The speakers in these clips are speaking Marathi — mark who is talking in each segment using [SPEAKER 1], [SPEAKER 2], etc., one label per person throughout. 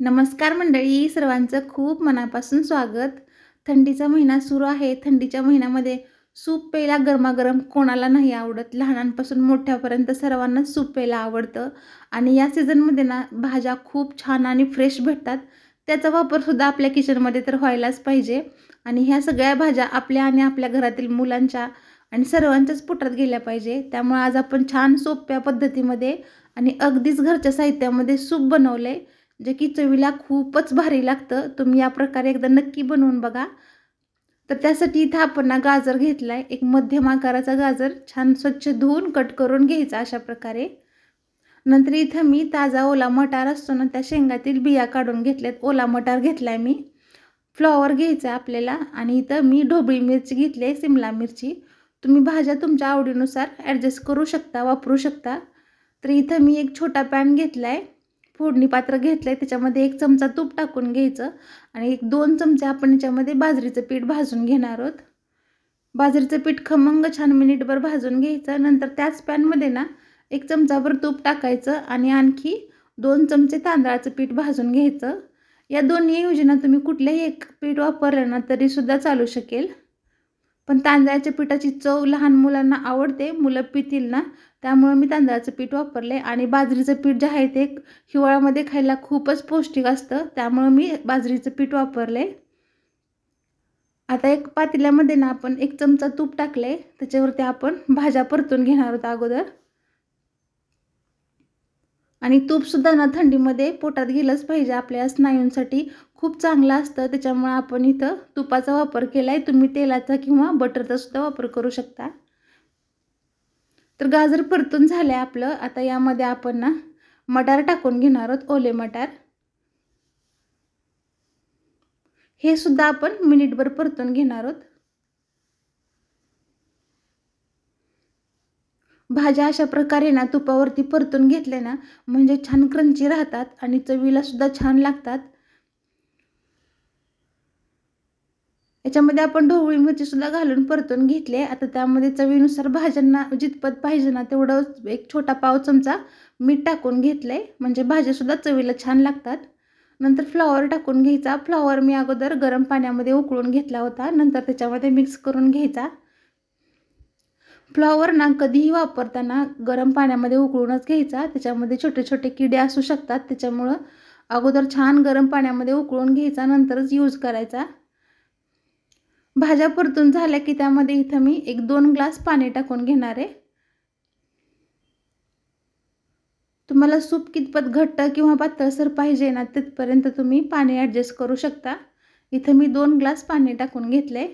[SPEAKER 1] नमस्कार मंडळी सर्वांचं खूप मनापासून स्वागत. थंडीचा महिना सुरू आहे. थंडीच्या महिन्यामध्ये सूप प्यायला गरमागरम कोणाला नाही आवडत. लहानांपासून मोठ्यापर्यंत सर्वांना सूप प्यायला आवडतं. आणि या सीझनमध्ये ना भाज्या खूप छान आणि फ्रेश भेटतात. त्याचा वापरसुद्धा आपल्या किचनमध्ये तर व्हायलाच पाहिजे. आणि ह्या सगळ्या भाज्या आपल्या आणि आपल्या घरातील मुलांच्या आणि सर्वांच्याच पोटात गेल्या पाहिजे. त्यामुळे आज आपण छान सोप्या पद्धतीमध्ये आणि अगदीच घरच्या साहित्यामध्ये सूप बनवलं आहे जे की चवीला खूपच भारी लागतं. तुम्ही या प्रकारे एकदा नक्की बनवून बघा. तर त्यासाठी इथं आपण ना गाजर घेतला आहे एक मध्यम आकाराचा गाजर छान स्वच्छ धुवून कट करून घ्यायचा अशा प्रकारे. नंतर इथं मी ताजा ओला मटार असतो ना त्या शेंगातील बिया काढून घेतल्यात. ओला मटार घेतला आहे मी. फ्लॉवर घ्यायचा आहे आपल्याला. आणि इथं मी ढोबळी मिरची घेतली आहे सिमला मिरची. तुम्ही भाज्या तुमच्या आवडीनुसार ॲडजस्ट करू शकता वापरू शकता. तर इथं मी एक छोटा पॅन घेतला आहे फोडणी पात्र घेतलं आहे त्याच्यामध्ये एक चमचा तूप टाकून घ्यायचं आणि एक दोन चमचे आपण याच्यामध्ये बाजरीचं पीठ भाजून घेणार आहोत. बाजरीचं पीठ खमंग छान मिनिटभर भाजून घ्यायचं नंतर त्याच पॅनमध्ये ना एक चमचाभर तूप टाकायचं आणि आणखी दोन चमचे तांदळाचं पीठ भाजून घ्यायचं. या दोन्ही योजना तुम्ही कुठल्याही एक पीठ वापरलं ना तरीसुद्धा चालू शकेल. पण तांदळाच्या पिठाची चव लहान मुलांना आवडते मुलं पितील ना? त्यामुळं मी तांदळाचं पीठ वापरले आणि बाजरीचं पीठ जे आहे ते हिवाळ्यामध्ये खायला खूपच पौष्टिक असतं त्यामुळं मी बाजरीचं पीठ वापरले. आता एक पातेल्यामध्ये ना आपण एक चमचा तूप टाकले त्याच्यावरती आपण भाज्या परतून घेणार आहोत अगोदर. आणि तूपसुद्धा ना थंडीमध्ये पोटात गेलंच पाहिजे आपल्या स्नायूंसाठी. खूप चांगलं असतं. त्याच्यामुळं आपण इथं तुपाचा वापर केला आहे तुम्ही तेलाचा किंवा बटरचा सुद्धा वापर करू शकता. तर गाजर परतून झालं आहे आपलं. आता यामध्ये आपण ना मटार टाकून घेणार आहोत. ओले मटार. हे सुद्धा आपण मिनिटभर परतून घेणार आहोत. भाज्या अशा प्रकारे ना तुपावरती परतून घेतल्या ना म्हणजे छान क्रंची राहतात आणि चवीला सुद्धा छान लागतात. याच्यामध्ये आपण ढोबळी मिरची सुद्धा घालून परतून घेतले आता त्यामध्ये चवीनुसार भाज्यांना जितपत पाहिजे ना तेवढं एक छोटा पाव चमचा मीठ टाकून घेतलं आहे म्हणजे भाज्यासुद्धा चवीला छान लागतात. नंतर फ्लॉवर टाकून घ्यायचा. फ्लॉवर मी अगोदर गरम पाण्यामध्ये उकळून घेतला होता. नंतर त्याच्यामध्ये मिक्स करून घ्यायचा. फ्लॉवर ना कधीही वापरताना गरम पाण्यामध्ये उकळूनच घ्यायचा. त्याच्यामध्ये छोटे छोटे किडे असू शकतात. त्याच्यामुळं अगोदर छान गरम पाण्यामध्ये उकळून घ्यायचा. नंतरच यूज करायचा. भाज्या परतून झाल्या की त्यामध्ये इथं मी एक दोन ग्लास पाणी टाकून घेणार आहे. तुम्हाला सूप कितपत घट्ट किंवा पातळसर पाहिजे ना तिथपर्यंत तुम्ही पाणी ॲडजस्ट करू शकता. इथं मी दोन ग्लास पाणी टाकून घेतले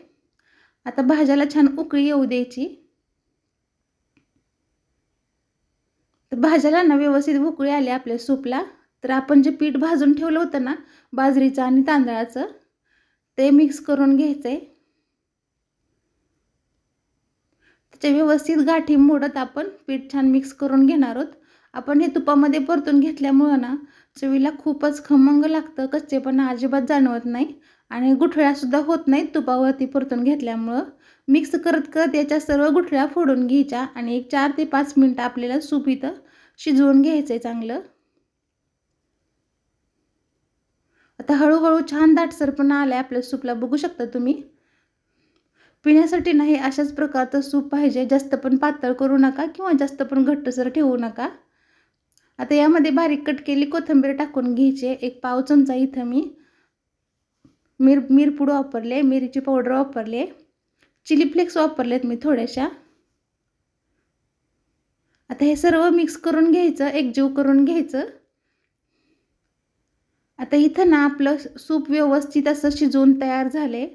[SPEAKER 1] आता भाज्याला छान उकळी येऊ द्यायची. तर भाज्याला ना व्यवस्थित उकळी आली आपल्या सूपला. तर आपण जे पीठ भाजून ठेवलं होतं ना बाजरीचं आणि तांदळाचं ते मिक्स करून घ्यायचं आहे त्याच्या व्यवस्थित गाठी मोडत आपण पीठ छान मिक्स करून घेणार आहोत. आपण हे तुपामध्ये परतून घेतल्यामुळं ना चवीला खूपच खमंग लागतं कच्चेपणा अजिबात जाणवत नाही. आणि गुठळ्यासुद्धा होत नाहीत तुपावरती परतून घेतल्यामुळं. मिक्स करत करत याच्या सर्व गुठळ्या फोडून घ्यायच्या आणि एक चार ते पाच मिनटं आपल्याला सूप इथं शिजवून घ्यायचं आहे चांगलं. आता हळूहळू छान दाटसरपणा आला आहे आपल्या सूपला. बघू शकता तुम्ही? पिण्यासाठी नाही अशाच प्रकारचं सूप पाहिजे. जास्त पण पातळ करू नका किंवा जास्त पण घट्टसर ठेवू नका. आता यामध्ये बारीक कट केली कोथिंबीर टाकून घ्यायचे. एक पाव चमचा इथं मी मिर मिरपूड वापरले मिरची पावडर वापरले. चिली फ्लेक्स वापरलेत मी थोड्याशा. आता हे सर्व मिक्स करून घ्यायचं एकजीव करून घ्यायचं. आता इथं ना आपलं सूप व्यवस्थित असं शिजवून तयार झाले.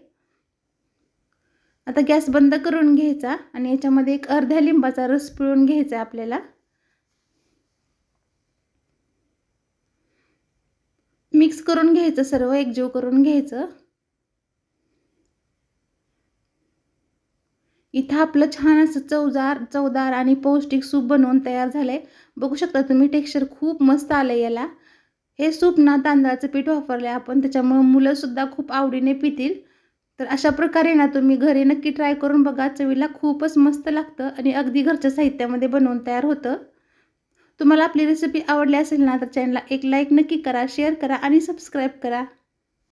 [SPEAKER 1] आता गॅस बंद करून घ्यायचा आणि याच्यामध्ये एक अर्ध्या लिंबाचा रस पिळून घ्यायचा आपल्याला. मिक्स करून घ्यायचं सर्व एकजीव करून घ्यायचं. इथं आपलं छान असं चवदार चवदार आणि पौष्टिक सूप बनवून तयार झालं आहे बघू शकता तुम्ही टेक्स्चर खूप मस्त आलं याला. हे सूप ना तांदळाचं पीठ वापरलं आहे आपण त्याच्यामुळं मुलंसुद्धा खूप आवडीने पितील. तर अशा प्रकारे ना तुम्ही घरी नक्की ट्राय करून बघा. चवीला खूपच मस्त लागतं आणि अगदी घरच्या साहित्यामध्ये बनवून तयार होतं. तुम्हाला आपली रेसिपी आवडली असेल ना तर चॅनलला एक लाईक नक्की करा शेअर करा आणि सबस्क्राईब करा.